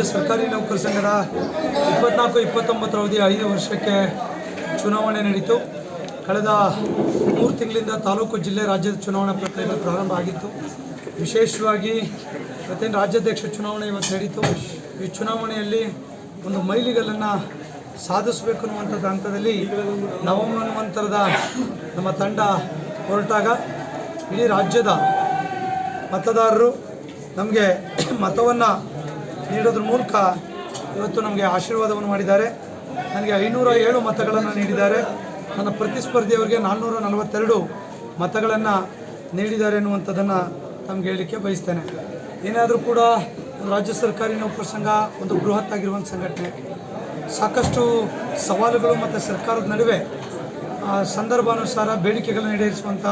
ರಾಜ್ಯ ಸರ್ಕಾರಿ ನೌಕರ ಸಂಘದ ಇಪ್ಪತ್ನಾಲ್ಕು ಇಪ್ಪತ್ತೊಂಬತ್ತರ ಅವಧಿ ಐದು ವರ್ಷಕ್ಕೆ ಚುನಾವಣೆ ನಡೀತು. ಕಳೆದ ಮೂರು ತಿಂಗಳಿಂದ ತಾಲೂಕು, ಜಿಲ್ಲೆ, ರಾಜ್ಯದ ಚುನಾವಣಾ ಪ್ರಕ್ರಿಯೆ ಪ್ರಾರಂಭ ಆಗಿತ್ತು. ವಿಶೇಷವಾಗಿ ಇವತ್ತೇನು ರಾಜ್ಯಾಧ್ಯಕ್ಷ ಚುನಾವಣೆ ಇವತ್ತು ನಡೀತು. ಈ ಚುನಾವಣೆಯಲ್ಲಿ ಒಂದು ಮೈಲಿಗಲ್ಲನ್ನು ಸಾಧಿಸಬೇಕು ಅನ್ನುವಂಥದ್ದು ಹಂತದಲ್ಲಿ ನವಮನ್ವಂತರದ ನಮ್ಮ ತಂಡ ಹೊರಟಾಗ ಇಡೀ ರಾಜ್ಯದ ಮತದಾರರು ನಮಗೆ ಮತವನ್ನು ನೀಡೋದ್ರ ಮೂಲಕ ಇವತ್ತು ನಮಗೆ ಆಶೀರ್ವಾದವನ್ನು ಮಾಡಿದ್ದಾರೆ. ನನಗೆ ಐನೂರ ಏಳು ಮತಗಳನ್ನು ನೀಡಿದ್ದಾರೆ. ನನ್ನ ಪ್ರತಿಸ್ಪರ್ಧಿಯವರಿಗೆ ನಾನ್ನೂರ ನಲವತ್ತೆರಡು ಮತಗಳನ್ನು ನೀಡಿದ್ದಾರೆ ಅನ್ನುವಂಥದ್ದನ್ನು ತಮ್ಗೆ ಹೇಳಲಿಕ್ಕೆ ಬಯಸ್ತೇನೆ. ಏನಾದರೂ ಕೂಡ ರಾಜ್ಯ ಸರ್ಕಾರಿ ನೌಕರ ಸಂಘ, ಒಂದು ಬೃಹತ್ ಆಗಿರುವಂಥ ಸಂಘಟನೆ, ಸಾಕಷ್ಟು ಸವಾಲುಗಳು ಮತ್ತು ಸರ್ಕಾರದ ನಡುವೆ ಸಂದರ್ಭಾನುಸಾರ ಬೇಡಿಕೆಗಳನ್ನು ಈಡೇರಿಸುವಂಥ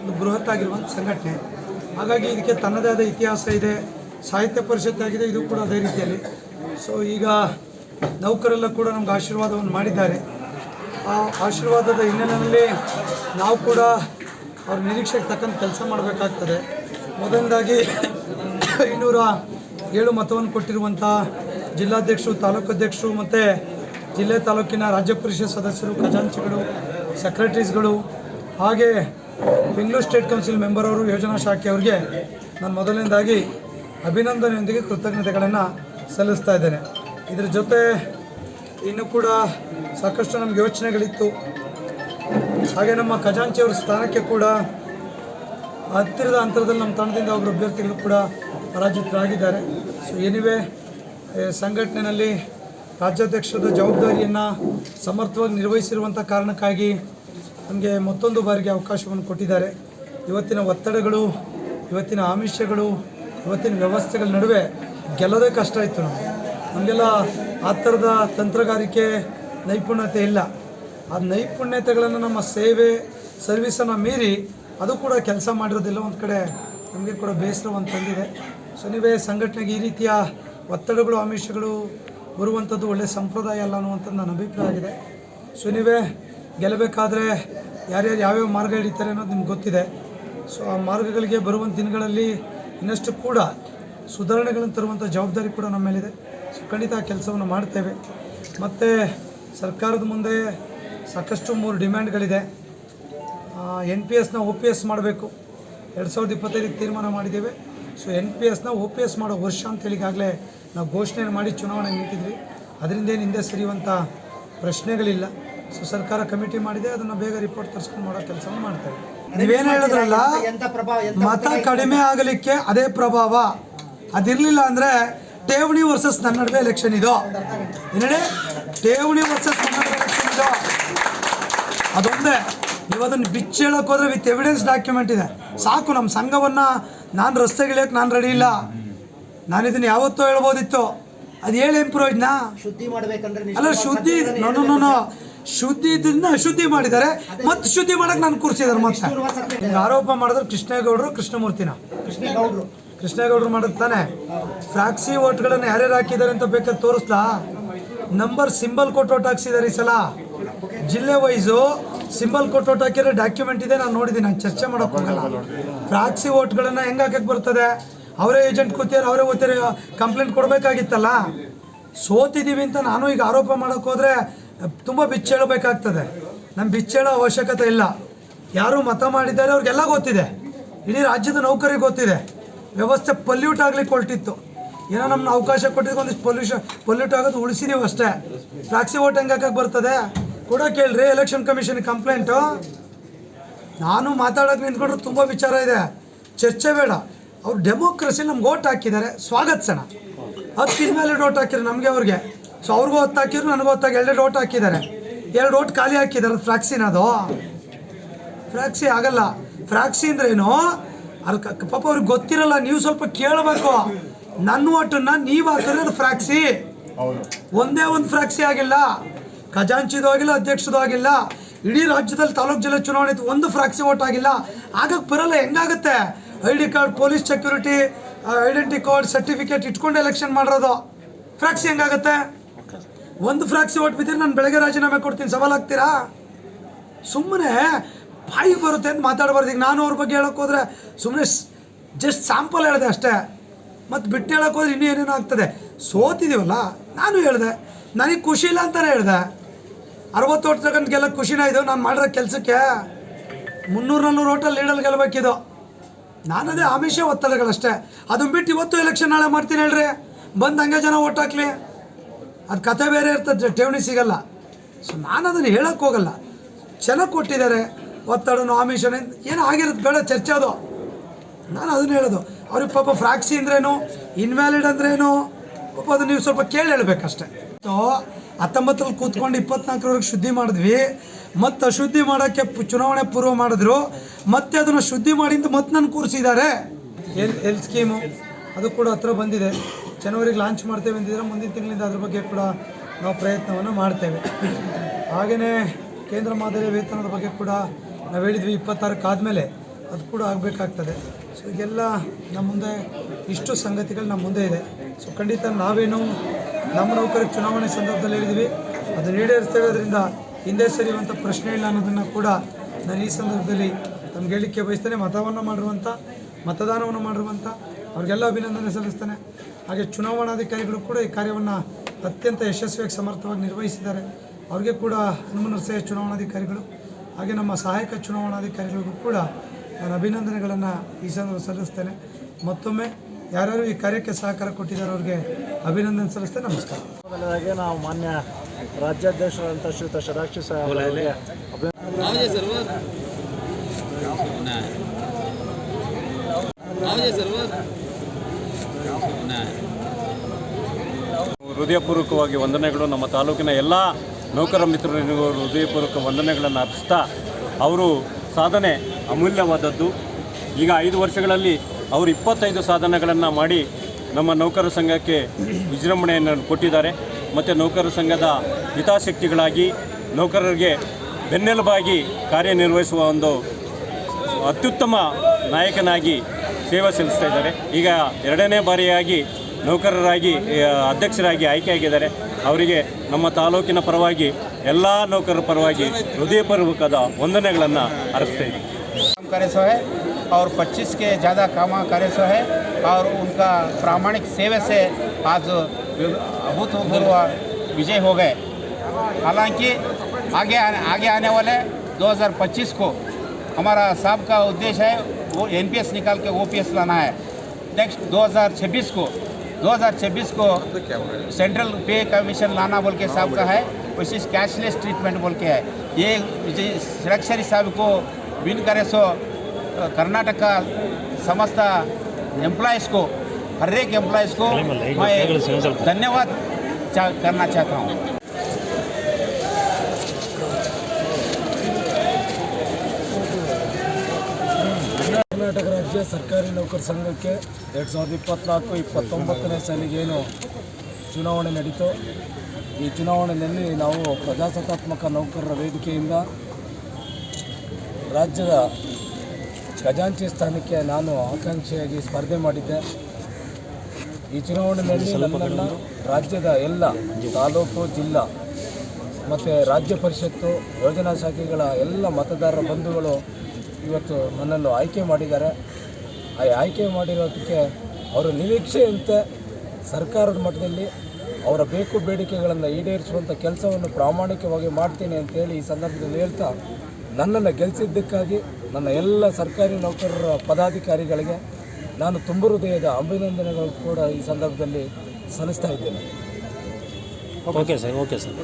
ಒಂದು ಬೃಹತ್ ಆಗಿರುವಂಥ ಸಂಘಟನೆ. ಹಾಗಾಗಿ ಇದಕ್ಕೆ ತನ್ನದೇ ಆದ ಇತಿಹಾಸ ಇದೆ. ಸಾಹಿತ್ಯ ಪರಿಷತ್ ಆಗಿದೆ, ಇದು ಕೂಡ ಅದೇ ರೀತಿಯಲ್ಲಿ. ಸೊ ಈಗ ನೌಕರೆಲ್ಲ ಕೂಡ ನಮ್ಗೆ ಆಶೀರ್ವಾದವನ್ನು ಮಾಡಿದ್ದಾರೆ. ಆ ಆಶೀರ್ವಾದದ ಹಿನ್ನೆಲೆಯಲ್ಲಿ ನಾವು ಕೂಡ ಅವ್ರ ನಿರೀಕ್ಷೆಗೆ ತಕ್ಕಂಥ ಕೆಲಸ ಮಾಡಬೇಕಾಗ್ತದೆ. ಮೊದಲನೇದಾಗಿ, ಐನೂರ ಏಳು ಮತವನ್ನು ಕೊಟ್ಟಿರುವಂಥ ಜಿಲ್ಲಾಧ್ಯಕ್ಷರು ತಾಲೂಕು ಅಧ್ಯಕ್ಷರು ಮತ್ತು ಜಿಲ್ಲೆ ತಾಲೂಕಿನ ರಾಜ್ಯ ಪರಿಷತ್ ಸದಸ್ಯರು, ಖಜಾಂಚಿಗಳು, ಸೆಕ್ರೆಟ್ರೀಸ್ಗಳು, ಹಾಗೆ ಬೆಂಗಳೂರು ಸ್ಟೇಟ್ ಕೌನ್ಸಿಲ್ ಮೆಂಬರ್ ಅವರು, ಯೋಜನಾ ಶಾಖೆ ಅವರಿಗೆ ನಾನು ಮೊದಲನೇದಾಗಿ ಅಭಿನಂದನೆಯೊಂದಿಗೆ ಕೃತಜ್ಞತೆಗಳನ್ನು ಸಲ್ಲಿಸ್ತಾ ಇದ್ದೇನೆ. ಇದರ ಜೊತೆ ಇನ್ನೂ ಕೂಡ ಸಾಕಷ್ಟು ನಮ್ಗೆ ಯೋಚನೆಗಳಿತ್ತು. ಹಾಗೆ ನಮ್ಮ ಖಜಾಂಚಿಯವರ ಸ್ಥಾನಕ್ಕೆ ಕೂಡ ಹತ್ತಿರದ ಅಂತರದಲ್ಲಿ ನಮ್ಮ ತಂಡದಿಂದ ಒಬ್ಬರು ಅಭ್ಯರ್ಥಿಗಳು ಕೂಡ ಪರಾಜಿತರಾಗಿದ್ದಾರೆ. ಸೊ ಎನಿವೆ ಸಂಘಟನೆಯಲ್ಲಿ ರಾಜ್ಯಾಧ್ಯಕ್ಷದ ಜವಾಬ್ದಾರಿಯನ್ನು ಸಮರ್ಥವಾಗಿ ನಿರ್ವಹಿಸಿರುವಂಥ ಕಾರಣಕ್ಕಾಗಿ ನಮಗೆ ಮತ್ತೊಂದು ಬಾರಿಗೆ ಅವಕಾಶವನ್ನು ಕೊಟ್ಟಿದ್ದಾರೆ. ಇವತ್ತಿನ ಒತ್ತಡಗಳು, ಇವತ್ತಿನ ಆಮಿಷಗಳು ಇವತ್ತಿನ ವ್ಯವಸ್ಥೆಗಳ ನಡುವೆ ಗೆಲ್ಲೋದೇ ಕಷ್ಟ ಇತ್ತು ನಮಗೆ. ನಮಗೆಲ್ಲ ಆ ಥರದ ತಂತ್ರಗಾರಿಕೆ ನೈಪುಣ್ಯತೆ ಇಲ್ಲ. ಆ ನೈಪುಣ್ಯತೆಗಳನ್ನು ನಮ್ಮ ಸೇವೆ, ಸರ್ವಿಸನ್ನು ಮೀರಿ ಅದು ಕೂಡ ಕೆಲಸ ಮಾಡಿರೋದಿಲ್ಲ. ಒಂದು ಕಡೆ ನಮಗೆ ಕೂಡ ಬೇಸರವನ್ನು ತಂದಿದೆ. ಸೊ ನೀವೇ ಸಂಘಟನೆಗೆ ಈ ರೀತಿಯ ಒತ್ತಡಗಳು, ಆಮಿಷಗಳು ಬರುವಂಥದ್ದು ಒಳ್ಳೆಯ ಸಂಪ್ರದಾಯ ಅಲ್ಲ ಅನ್ನುವಂಥದ್ದು ನನ್ನ ಅಭಿಪ್ರಾಯ ಆಗಿದೆ. ಸೊ ನೀವೇ ಗೆಲ್ಲಬೇಕಾದ್ರೆ ಯಾರ್ಯಾರು ಯಾವ್ಯಾವ ಮಾರ್ಗ ಹಿಡಿತಾರೆ ಅನ್ನೋದು ನಿಮ್ಗೆ ಗೊತ್ತಿದೆ. ಸೊ ಆ ಮಾರ್ಗಗಳಿಗೆ ಬರುವಂಥ ದಿನಗಳಲ್ಲಿ ಇನ್ನಷ್ಟು ಕೂಡ ಸುಧಾರಣೆಗಳನ್ನು ತರುವಂಥ ಜವಾಬ್ದಾರಿ ಕೂಡ ನಮ್ಮ ಮೇಲಿದೆ. ಸೊ, ಖಂಡಿತ ಕೆಲಸವನ್ನು ಮಾಡ್ತೇವೆ. ಮತ್ತು ಸರ್ಕಾರದ ಮುಂದೆ ಸಾಕಷ್ಟು ಮೂರು ಡಿಮ್ಯಾಂಡ್ಗಳಿದೆ. ಎನ್ ಪಿ ಎಸ್ನ ಒ ಪಿ ಎಸ್ ಮಾಡಬೇಕು. ಎರಡು ಸಾವಿರದ ಇಪ್ಪತ್ತೈದಕ್ಕೆ ತೀರ್ಮಾನ ಮಾಡಿದ್ದೇವೆ. ಸೊ ಎನ್ ಪಿ ಎಸ್ನ ಒ ಪಿ ಎಸ್ ಮಾಡೋ ವರ್ಷ ಅಂತೇಳಿ ಈಗಾಗಲೇ ನಾವು ಘೋಷಣೆ ಮಾಡಿ ಚುನಾವಣೆ ನಿಂತಿದ್ವಿ. ಅದರಿಂದ ಏನು ಹಿಂದೆ ಸರಿಯುವಂಥ ಪ್ರಶ್ನೆಗಳಿಲ್ಲ. ಸೊ, ಸರ್ಕಾರ ಕಮಿಟಿ ಮಾಡಿದೆ. ಅದನ್ನು ಬೇಗ ರಿಪೋರ್ಟ್ ತರಿಸ್ಕೊಂಡು ಮಾಡೋ ಕೆಲಸವನ್ನು ಮಾಡ್ತೇವೆ. ನೀವೇನು ಹೇಳಿದ್ರಲ್ಲ ಮತ ಕಡಿಮೆ ಆಗಲಿಕ್ಕೆ ಅದೇ ಪ್ರಭಾವ. ಅದಿರಲಿಲ್ಲ ಅಂದರೆ ಠೇವಣಿ ವರ್ಸಸ್ ನನ್ನ ನಡುವೆ ಎಲೆಕ್ಷನ್ ಇದು. ಏನೇಳಿ ಠೇವಣಿ ವರ್ಸಸ್ ನನ್ನ ನಡುವೆ ಎಲೆಕ್ಷನ್ ಇದು. ಅದೊಂದೇ. ನೀವು ಅದನ್ನು ಬಿಚ್ಚೇಳಕ್ಕೆ ಹೋದ್ರೆ ವಿತ್ ಎವಿಡೆನ್ಸ್ ಡಾಕ್ಯುಮೆಂಟ್ ಇದೆ. ಸಾಕು ನಮ್ಮ ಸಂಘವನ್ನು ನಾನು ರಸ್ತೆಗಿಳಿಯೋಕೆ ನಾನು ರೆಡಿ ಇಲ್ಲ. ನಾನು ಇದನ್ನ ಯಾವತ್ತೋ ಹೇಳ್ಬೋದಿತ್ತು. ಅದು ಹೇಳಿ ಎಂಪ್ರೂವ್ ಪ್ರಯೋಜನ ಶುದ್ಧಿ ಮಾಡ್ಬೇಕಂದ್ರೆ ಅಲ್ಲ ಶುದ್ಧಿ ನೋ ನೋ, ನೋ ನೋ ಶುದ್ಧಿ ಇದನ್ನ ಅಶುದ್ಧಿ ಮಾಡಿದ್ದಾರೆ. ಮತ್ತೆ ಶುದ್ಧಿ ಮಾಡಕ್ ನಾನು ಕೂರ್ಸಿದಾರೆ ಮತ್ತೆ. ಆರೋಪ ಮಾಡಿದ್ರು ಕೃಷ್ಣೇಗೌಡರು ಕೃಷ್ಣಮೂರ್ತಿನ. ಕೃಷ್ಣೇಗೌಡರು. ಕೃಷ್ಣೇಗೌಡರು ಮಾಡೋದು ತಾನೆ. ಫ್ರಾಕ್ಸಿ ಓಟ್ಗಳನ್ನು ಯಾರ್ಯಾರು ಹಾಕಿದ್ದಾರೆ ಅಂತ ಬೇಕಾದ್ರೆ ತೋರಿಸ್ಲಾ? ನಂಬರ್ ಸಿಂಬಲ್ ಕೊಟ್ಟು ಓಟ್ ಹಾಕ್ಸಿದ್ದಾರೆ ಈ ಸಲ. ಜಿಲ್ಲೆ ವೈಸು ಸಿಂಬಲ್ ಕೊಟ್ಟು ಓಟ್ ಹಾಕಿರೋ ಡಾಕ್ಯುಮೆಂಟ್ ಇದೆ ನಾನು ನೋಡಿದ್ದೀನಿ ನಾನು ಚರ್ಚೆ ಮಾಡೋಕೆ ಹೋಗಲ್ಲ. ಫ್ರಾಕ್ಸಿ ಓಟ್ಗಳನ್ನು ಹೆಂಗೆ ಹಾಕಕ್ಕೆ ಬರ್ತದೆ? ಅವರೇ ಏಜೆಂಟ್ ಕೂತಿಯಾರ ಅವರೇ ಓದ್ತಾರೆ ಕಂಪ್ಲೇಂಟ್ ಕೊಡಬೇಕಾಗಿತ್ತಲ್ಲ? ಸೋತಿದ್ದೀವಿ ಅಂತ ನಾನು ಈಗ ಆರೋಪ ಮಾಡೋಕ್ಕೋದ್ರೆ ಹೋದರೆ ತುಂಬ ಬಿಚ್ಚೇಳಬೇಕಾಗ್ತದೆ ನಮ್ಮ ಬಿಚ್ಚೇಳೋ ಅವಶ್ಯಕತೆ ಇಲ್ಲ. ಯಾರು ಮತ ಮಾಡಿದ್ದಾರೆ ಅವ್ರಿಗೆಲ್ಲ ಗೊತ್ತಿದೆ. ಇಡೀ ರಾಜ್ಯದ ನೌಕರಿಗೆ ಗೊತ್ತಿದೆ. ವ್ಯವಸ್ಥೆ ಪೊಲ್ಯೂಟ್ ಆಗ್ಲಿಕ್ಕೆ ಹೊರಟಿತ್ತು. ಏನೋ ನಮ್ಮನ್ನ ಅವಕಾಶ ಕೊಟ್ಟಿದ್ದು ಒಂದಿಷ್ಟು ಪೊಲ್ಯೂಷನ್ ಪೊಲ್ಯೂಟ್ ಆಗೋದು ಉಳಿಸಿದೀವಿ ಅಷ್ಟೇ. ಫ್ಲಾಕ್ಸಿ ಓಟ್ ಹೆಂಗೆ ಹಾಕಕ್ಕೆ ಬರ್ತದೆ? ಕೂಡ ಕೇಳ್ರಿ ಎಲೆಕ್ಷನ್ ಕಮಿಷನ್ ಕಂಪ್ಲೇಂಟು ನಾನು ಮಾತಾಡೋಕೆ ನಿಂತ್ಕೊಂಡ್ರೆ ತುಂಬ ವಿಚಾರ ಇದೆ. ಚರ್ಚೆ ಬೇಡ. ಅವ್ರು ಡೆಮೋಕ್ರಸಿ ನಮ್ಗೆ ಓಟ್ ಹಾಕಿದ್ದಾರೆ. ಸ್ವಾಗತಿಸೋಣ ಹತ್ತು ಮೇಲೆ ಓಟ್ ಹಾಕಿದ್ರು ನಮಗೆ ಅವ್ರಿಗೆ. ಸೊ ಅವ್ರಿಗೂ ಹೊತ್ತು ಹಾಕಿದ್ರು ನನಗೂ ಹೊತ್ತಾಗಿ ಎರಡು ಓಟ್ ಹಾಕಿದ್ದಾರೆ. ಎರಡು ಓಟ್ ಖಾಲಿ ಹಾಕಿದ್ದಾರೆ ಅದು ಫ್ರಾಕ್ಸಿನ ಅದು ಫ್ರಾಕ್ಸಿ ಆಗಲ್ಲ. ಫ್ರಾಕ್ಸಿ ಅಂದ್ರೇನು ಅಲ್ಲಿ ಪಾಪ ಅವ್ರಿಗೆ ಗೊತ್ತಿರಲ್ಲ ನೀವು ಸ್ವಲ್ಪ ಕೇಳಬೇಕು. ನನ್ನ ಓಟನ್ನ ನೀವು ಹಾಕಿದ್ರೆ ಅದು ಫ್ರಾಕ್ಸಿ. ಒಂದೇ ಒಂದು ಫ್ರಾಕ್ಸಿ ಆಗಿಲ್ಲ. ಖಜಾಂಚಿದು ಆಗಿಲ್ಲ ಅಧ್ಯಕ್ಷದು ಆಗಿಲ್ಲ. ಇಡೀ ರಾಜ್ಯದಲ್ಲಿ ತಾಲೂಕು ಜಿಲ್ಲೆ ಚುನಾವಣೆ ಇತ್ತು, ಒಂದು ಫ್ರಾಕ್ಸಿ ಓಟ್ ಆಗಿಲ್ಲ. ಆಗಕ್ಕೆ ಬರಲ್ಲ ಹೆಂಗಾಗುತ್ತೆ? I D card police security identity card certificate ಇಟ್ಕೊಂಡು ಎಲೆಕ್ಷನ್ ಮಾಡಿರೋದು. ಫ್ರಾಕ್ಸಿ ಹೆಂಗಾಗುತ್ತೆ? ಒಂದು ಫ್ರಾಕ್ಸಿ ಓಟ್ ಬಿದ್ದರೆ ನಾನು ಬೆಳಗ್ಗೆ ರಾಜೀನಾಮೆ ಕೊಡ್ತೀನಿ, ಸವಾಲ್ ಆಗ್ತೀರಾ ಸುಮ್ಮನೆ ಬಾಯಿ ಬರುತ್ತೆ ಅಂತ ಮಾತಾಡಬಾರ್ದು. ಈಗ ನಾನು ಅವ್ರ ಬಗ್ಗೆ ಹೇಳೋಕೆ ಹೋದರೆ ಸುಮ್ಮನೆ ಜಸ್ಟ್ ಸ್ಯಾಂಪಲ್ ಹೇಳಿದೆ ಅಷ್ಟೇ. ಮತ್ತು ಬಿಟ್ಟು ಹೇಳಕ್ಕೆ ಹೋದ್ರೆ ಇನ್ನೂ ಏನೇನೋ ಆಗ್ತದೆ. ಸೋತಿದ್ದೀವಲ್ಲ ನಾನು ಹೇಳಿದೆ. ನನಗೆ ಖುಷಿ ಇಲ್ಲ ಅಂತಾನೆ ಹೇಳಿದೆ. ಅರವತ್ತು ಓಟ್ ತಗೊಂಡು ಗೆಲ್ಲ ಖುಷಿನ ಇದು? ನಾನು ಮಾಡಿರೋ ಕೆಲಸಕ್ಕೆ ಮುನ್ನೂರು ನಾನ್ನೂರು ಓಟಲ್ಲಿ ಲೀಡಲ್ಲಿ ಗೆಲ್ಲಬೇಕಿದು ನಾನದೇ ಆಮಿಷ ಒತ್ತಡಗಳಷ್ಟೇ. ಅದನ್ನು ಬಿಟ್ಟು ಇವತ್ತು ಎಲೆಕ್ಷನ್ ನಾಳೆ ಮಾಡ್ತೀನಿ ಹೇಳ್ರಿ. ಬಂದು ಹಂಗೆ ಜನ ಓಟ್ ಹಾಕ್ಲಿ. ಅದು ಕತೆ ಬೇರೆ ಇರ್ತದೆ, ಠೇವಣಿ ಸಿಗಲ್ಲ. ಸೊ ನಾನು ಅದನ್ನು ಹೇಳಕ್ಕೆ ಹೋಗಲ್ಲ. ಚೆನ್ನಾಗಿ ಕೊಟ್ಟಿದ್ದಾರೆ ಒತ್ತಡನು ಆಮಿಷನ ಏನೋ ಆಗಿರೋದು ಬೇಡ ಚರ್ಚೆ ಅದು. ನಾನು ಅದನ್ನು ಹೇಳೋದು. ಅವ್ರಿಗೆ ಪಾಪ ಫ್ರಾಕ್ಸಿ ಅಂದ್ರೇನು ಇನ್ವ್ಯಾಲಿಡ್ ಅಂದ್ರೇನು, ಪಾಪ ಅದು ನೀವು ಸ್ವಲ್ಪ ಕೇಳಿ ಹೇಳ್ಬೇಕಷ್ಟೆ. ಸೊ ಹತ್ತೊಂಬತ್ತರಲ್ಲಿ ಕೂತ್ಕೊಂಡು ಇಪ್ಪತ್ನಾಲ್ಕರವರೆಗೆ ಶುದ್ಧಿ ಮಾಡಿದ್ವಿ. ಮತ್ತು ಅಶುದ್ಧಿ ಮಾಡೋಕ್ಕೆ ಚುನಾವಣೆ ಪೂರ್ವ ಮಾಡಿದ್ರು. ಮತ್ತೆ ಅದನ್ನು ಶುದ್ಧಿ ಮಾಡಿಂದ ಮತ್ತೆ ನಾನು ಕೂರಿಸಿದ್ದಾರೆ. ಎಲ್ ಎಲ್ ಸ್ಕೀಮು ಅದು ಕೂಡ ಹತ್ರ ಬಂದಿದೆ. ಜನವರಿಗೆ ಲಾಂಚ್ ಮಾಡ್ತೇವೆ ಅಂತಿದ್ರೆ ಮುಂದಿನ ತಿಂಗಳಿಂದ ಅದ್ರ ಬಗ್ಗೆ ಕೂಡ ನಾವು ಪ್ರಯತ್ನವನ್ನು ಮಾಡ್ತೇವೆ. ಹಾಗೆಯೇ ಕೇಂದ್ರ ಮಾದರಿ ವೇತನದ ಬಗ್ಗೆ ಕೂಡ ನಾವು ಹೇಳಿದ್ವಿ ಇಪ್ಪತ್ತಾರಕ್ಕೆ ಆದಮೇಲೆ ಅದು ಕೂಡ ಆಗಬೇಕಾಗ್ತದೆ. ಸೊ ಈಗೆಲ್ಲ ನಮ್ಮ ಮುಂದೆ ಇಷ್ಟು ಸಂಗತಿಗಳು ನಮ್ಮ ಮುಂದೆ ಇದೆ. ಸೊ ಖಂಡಿತ ನಾವೇನು ನಮ್ಮ ನೌಕರಿಗೆ ಚುನಾವಣೆ ಸಂದರ್ಭದಲ್ಲಿ ಹೇಳಿದ್ವಿ. ಅದನ್ನು ಈಡೇರಿಸ್ತೇವೆ. ಅದರಿಂದ ಹಿಂದೆ ಸರಿಯುವಂಥ ಪ್ರಶ್ನೆ ಇಲ್ಲ ಅನ್ನೋದನ್ನು ಕೂಡ ನಾನು ಈ ಸಂದರ್ಭದಲ್ಲಿ ತಮ್ಗೆ ಹೇಳಿಕೆ ಬಯಸ್ತೇನೆ. ಮತವನ್ನು ಮಾಡಿರುವಂಥ ಮತದಾನವನ್ನು ಮಾಡಿರುವಂಥ ಅವ್ರಿಗೆಲ್ಲ ಅಭಿನಂದನೆ ಸಲ್ಲಿಸ್ತೇನೆ. ಹಾಗೆ ಚುನಾವಣಾಧಿಕಾರಿಗಳು ಕೂಡ ಈ ಕಾರ್ಯವನ್ನು ಅತ್ಯಂತ ಯಶಸ್ವಿಯಾಗಿ ಸಮರ್ಥವಾಗಿ ನಿರ್ವಹಿಸಿದ್ದಾರೆ. ಅವ್ರಿಗೆ ಕೂಡ ಹನುಮನರ್ಸೆಯ ಚುನಾವಣಾಧಿಕಾರಿಗಳು ಹಾಗೆ ನಮ್ಮ ಸಹಾಯಕ ಚುನಾವಣಾಧಿಕಾರಿಗಳಿಗೂ ಕೂಡ ನಾನು ಅಭಿನಂದನೆಗಳನ್ನು ಈ ಸಂದರ್ಭ ಸಲ್ಲಿಸ್ತೇನೆ. ಮತ್ತೊಮ್ಮೆ ಯಾರ್ಯಾರು ಈ ಕಾರ್ಯಕ್ಕೆ ಸಹಕಾರ ಕೊಟ್ಟಿದ್ದಾರೆ ಅವ್ರಿಗೆ ಅಭಿನಂದನೆ ಸಲ್ಲಿಸ್ತೇನೆ. ನಮಸ್ಕಾರ. ನಾವು ಮಾನ್ಯ ರಾಜ್ಯಾಧ್ಯಕ್ಷರಾದಂಥ ಶ್ರೀತ ಷಡಾಕ್ಷಿ ಸಾಹೇಬ್ ಅವರಿಗೆ ಹೃದಯಪೂರ್ವಕವಾಗಿ ವಂದನೆಗಳು ನಮ್ಮ ತಾಲೂಕಿನ ಎಲ್ಲ ನೌಕರ ಮಿತ್ರರಿಗೂ ಹೃದಯಪೂರ್ವಕ ವಂದನೆಗಳನ್ನು ಅರ್ಪಿಸ್ತಾ ಅವರು ಸಾಧನೆ ಅಮೂಲ್ಯವಾದದ್ದು. ಈಗ ಐದು ವರ್ಷಗಳಲ್ಲಿ ಅವರು ಇಪ್ಪತ್ತೈದು ಸಾಧನೆಗಳನ್ನು ಮಾಡಿ ನಮ್ಮ ನೌಕರ ಸಂಘಕ್ಕೆ ವಿಜೃಂಭಣೆಯನ್ನು ಕೊಟ್ಟಿದ್ದಾರೆ. ಮತ್ತು ನೌಕರ ಸಂಘದ ಹಿತಾಸಕ್ತಿಗಳಾಗಿ ನೌಕರರಿಗೆ ಬೆನ್ನೆಲುಬಾಗಿ ಕಾರ್ಯನಿರ್ವಹಿಸುವ ಒಂದು ಅತ್ಯುತ್ತಮ ನಾಯಕನಾಗಿ ಸೇವೆ ಸಲ್ಲಿಸ್ತಾ ಇದ್ದಾರೆ. ಈಗ ಎರಡನೇ ಬಾರಿಯಾಗಿ ನೌಕರರಾಗಿ ಆ, ಅಧ್ಯಕ್ಷರಾಗಿ ಆಯ್ಕೆಯಾಗಿದ್ದಾರೆ ಅವರಿಗೆ ನಮ್ಮ ತಾಲೂಕಿನ ಪರವಾಗಿ ಎಲ್ಲ ನೌಕರರ ಪರವಾಗಿ ಹೃದಯಪೂರ್ವಕದ ವಂದನೆಗಳನ್ನು ಅರ್ಪಿಸ್ತಾ ಇದ್ದೀವಿ काम करे सो है और 25 के ज़्यादा काम करे सो है और उनका प्रामाणिक सेवे से आज अभूतपूर्व विजय हो गए हालांकि आगे आने आगे आने वाले 2025 को हमारा साहब का उद्देश्य है वो एनपीएस निकाल के ओपीएस लाना है नेक्स्ट 2026 को 2026 को सेंट्रल पे कमीशन लाना बोल के हिसाब का है वैसे कैशलेस ट्रीटमेंट बोल के है। ये सुरक्षा हिसाब को विन करे सो कर्नाटक का समस्त एम्प्लॉयज़ को हर एक एम्प्लॉयज़ को मैं धन्यवाद करना चाहता हूँ। ಕರ್ನಾಟಕ ರಾಜ್ಯ ಸರ್ಕಾರಿ ನೌಕರ ಸಂಘಕ್ಕೆ ಎರಡು ಸಾವಿರದ ಇಪ್ಪತ್ತ್ನಾಲ್ಕು ಇಪ್ಪತ್ತೊಂಬತ್ತನೇ ಸಾಲಿಗೇನು ಚುನಾವಣೆ ನಡೀತು, ಈ ಚುನಾವಣೆಯಲ್ಲಿ ನಾವು ಪ್ರಜಾಸತ್ತಾತ್ಮಕ ನೌಕರರ ವೇದಿಕೆಯಿಂದ ರಾಜ್ಯದ ಖಜಾಂಚಿ ಸ್ಥಾನಕ್ಕೆ ನಾನು ಆಕಾಂಕ್ಷಿಯಾಗಿ ಸ್ಪರ್ಧೆ ಮಾಡಿದ್ದೆ. ಈ ಚುನಾವಣೆಯಲ್ಲಿ ನನ್ನನ್ನು ರಾಜ್ಯದ ಎಲ್ಲ ತಾಲೂಕು, ಜಿಲ್ಲಾ ಮತ್ತು ರಾಜ್ಯ ಪರಿಷತ್ತು, ಯೋಜನಾ ಶಾಖೆಗಳ ಎಲ್ಲ ಮತದಾರರ ಬಂಧುಗಳು ಇವತ್ತು ನನ್ನನ್ನು ಆಯ್ಕೆ ಮಾಡಿದ್ದಾರೆ. ಆ ಆಯ್ಕೆ ಮಾಡಿರೋದಕ್ಕೆ ಅವರ ನಿರೀಕ್ಷೆಯಂತೆ ಸರ್ಕಾರದ ಮಟ್ಟದಲ್ಲಿ ಅವರ ಬೇಕು ಬೇಡಿಕೆಗಳನ್ನು ಈಡೇರಿಸುವಂಥ ಕೆಲಸವನ್ನು ಪ್ರಾಮಾಣಿಕವಾಗಿ ಮಾಡ್ತೀನಿ ಅಂತೇಳಿ ಈ ಸಂದರ್ಭದಲ್ಲಿ ಹೇಳ್ತಾ ನನ್ನನ್ನು ಗೆಲ್ಲಿಸಿದ್ದಕ್ಕಾಗಿ ನನ್ನ ಎಲ್ಲ ಸರ್ಕಾರಿ ನೌಕರರ ಪದಾಧಿಕಾರಿಗಳಿಗೆ ನಾನು ತುಂಬ ಹೃದಯದ ಅಭಿನಂದನೆಗಳು ಕೂಡ ಈ ಸಂದರ್ಭದಲ್ಲಿ ಸಲ್ಲಿಸ್ತಾ ಇದ್ದೇನೆ. Okay sir okay sir